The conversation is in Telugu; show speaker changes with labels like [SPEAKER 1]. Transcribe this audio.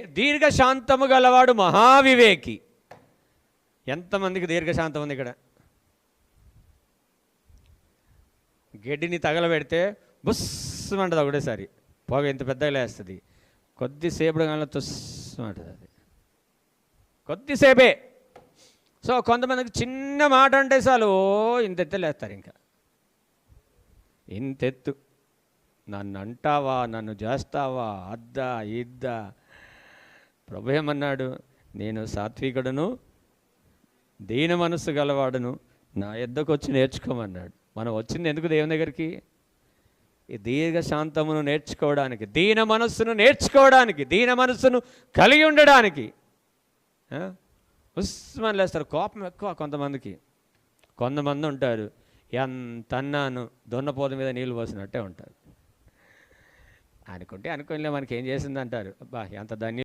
[SPEAKER 1] దీర్ఘశాంతము గలవాడు మహావివేకి. ఎంతమందికి దీర్ఘశాంతం ఉంది ఇక్కడ? గడ్డిని తగలబెడితే బుస్సమంటది ఒకటేసారి. పొగ ఇంత పెద్దగా లేస్తుంది. కొద్దిసేపు కానీ తుస్సమంటది అది. కొద్దిసేపే. సో కొంతమందికి చిన్న మాట అంటే చాలు ఇంతెత్తే లేస్తారు ఇంకా. ఇంతెత్తు నన్ను అంటావా నన్ను చేస్తావా అద్దా ఇద్దా ప్రభు ఏమన్నాడు? నేను సాత్వికుడును దీన మనస్సు గలవాడును నా ఎద్దకు వచ్చి నేర్చుకోమన్నాడు. మనం వచ్చింది ఎందుకు దేవుని దగ్గరికి? ఈ దీర్ఘ శాంతమును నేర్చుకోవడానికి దీన మనస్సును నేర్చుకోవడానికి దీన మనస్సును కలిగి ఉండడానికి. ఉస్మని లేస్తారు. కోపం ఎక్కువ కొంతమందికి. కొంతమంది ఉంటారు. ఎంత అన్నాను దున్నపోత మీద నీళ్ళు పోసినట్టే ఉంటారు. అనుకుంటే అనుకోలే మనకి ఏం చేసింది అంటారు అబ్బా ఎంత ధన్యం